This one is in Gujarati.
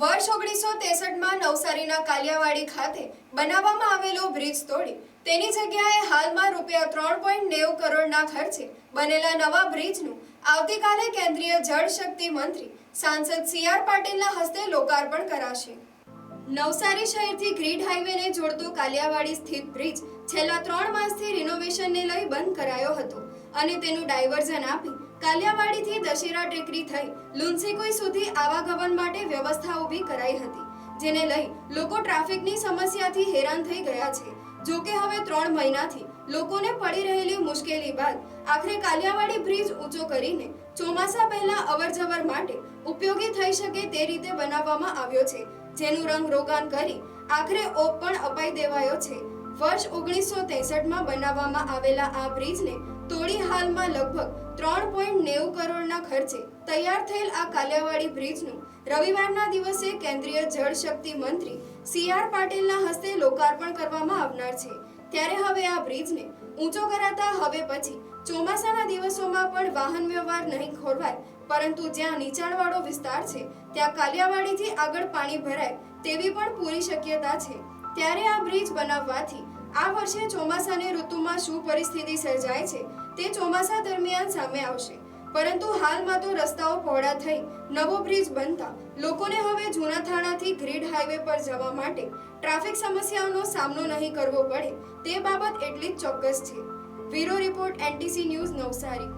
વર્ષ ઓગણીસો તેસઠમાં નવસારીના કાલિયાવાડી ખાતે બનાવવામાં આવેલો બ્રિજ તોડી તેની જગ્યાએ હાલમાં રૂપિયા ત્રણ પોઈન્ટ નેવું કરોડના ખર્ચે બનેલા નવા બ્રિજનું આવતીકાલે કેન્દ્રીય જળ શક્તિ મંત્રી સાંસદ સી આર પાટીલના હસ્તે લોકાર્પણ કરાશે. નવસારી શહેરથી ગ્રીડ હાઈવેને જોડતો કાલિયાવાડી સ્થિત બ્રિજ છેલ્લા ત્રણ માસથી રિનોવેશનને લઈ બંધ કરાયો હતો અને તેનું ડાયવર્ઝન આપી કાલિયાવાડીથી દશેરા ટેકરી થઈ લુન્સીકુઈ સુધી આવાગમન માટે વ્યવસ્થા ઊભી કરાઈ હતી, જેને લઈ લોકો ટ્રાફિકની સમસ્યાથી હેરાન થઈ ગયા છે. જો કે હવે ત્રણ મહિનાથી લોકોને પડી રહેલી મુશ્કેલી બાદ આખરે કાલિયાવાડી બ્રિજ ઊંચો કરીને ચોમાસા પહેલા અવરજવર માટે ઉપયોગી થઈ શકે તે રીતે બનાવવામાં આવ્યો છે, જેનું રંગ રોગાન કરી આખરે ઓપ પણ અપાઈ દેવાયો છે. વર્ષ ઓગણીસો ત્રેસઠમાં બનાવવામાં આવેલા આ બ્રિજને તોડી હાલમાં લગભગ ત્રણ પોઈન્ટ નેવું કરોડના ખર્ચે તૈયાર થયેલ આ કાલિયાવાડી બ્રિજનું રવિવારના દિવસે કેન્દ્રીય જળશક્તિ મંત્રી સી આર પાટીલના હસ્તે લોકાર્પણ કરવામાં આવનાર છે. ત્યારે હવે આ બ્રિજને ઊંચો કરાતા હવે પછી ચોમાસાના દિવસોમાં પણ વાહન વ્યવહાર નહીં ખોરવાય, પરંતુ જ્યાં નીચાણવાળો વિસ્તાર છે, ત્યાં કાલિયાવાડીથી આગળ પાણી ભરાય તેવી પણ પૂરી શક્યતા છે. ત્યારે આ બ્રિજ બનાવવાથી આ વર્ષે ચોમાસાની ઋતુમાં શું પરિસ્થિતિ સર્જાય છે તે ચોમાસા દરમિયાન સામે આવશે. પરંતુ હાલમાં તો રસ્તાઓ પહોળા થઈ નવો બ્રિજ બનતા લોકોને હવે જૂના થાણાથી ગ્રીડ હાઈવે પર જવા માટે ટ્રાફિક સમસ્યાઓનો સામનો નહીં કરવો પડે તે બાબત એટલી જ ચોક્કસ છે. Bureau report NTC news Navsari.